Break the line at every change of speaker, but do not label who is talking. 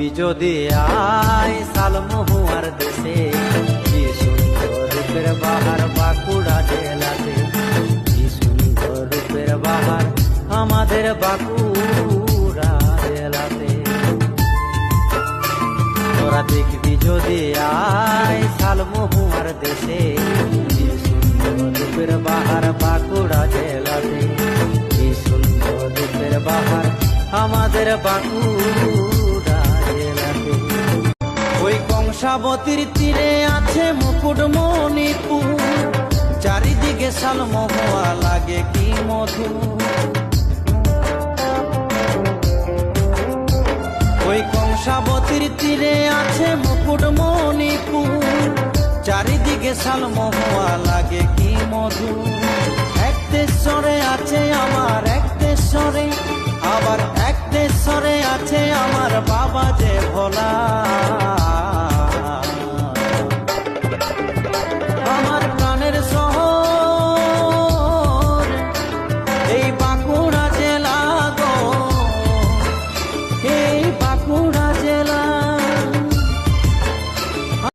দেখবি যদি আয় সালমহুয়ার দেশে। কি সুন্দর রূপের বাহার বাঁকুড়া জেলাতে। কি সুন্দর রূপের বাহার আমাদের বাঁকুড়া জেলাতে। তোরা দেখবি যদি আয় শালমহুয়ার দেশে। কি সুন্দর রূপের বাহার বাঁকুড়া জেলাতে। কি সুন্দর রূপের বাহার আমাদের বাঁকুড়া কংসাবতীর তীরে আছে মুকুটমণিপুর। চারিদিকে শালমহুয়া লাগে কি মধু। ওই কংসাবতীর তীরে আছে মুকুটমণিপুর। চারিদিকে শালমহুয়া লাগে কি মধু। এক দেশরে আছে আমার, এক দেশরে। আবার এক দেশরে আছে আমার বাবা যে ভোলা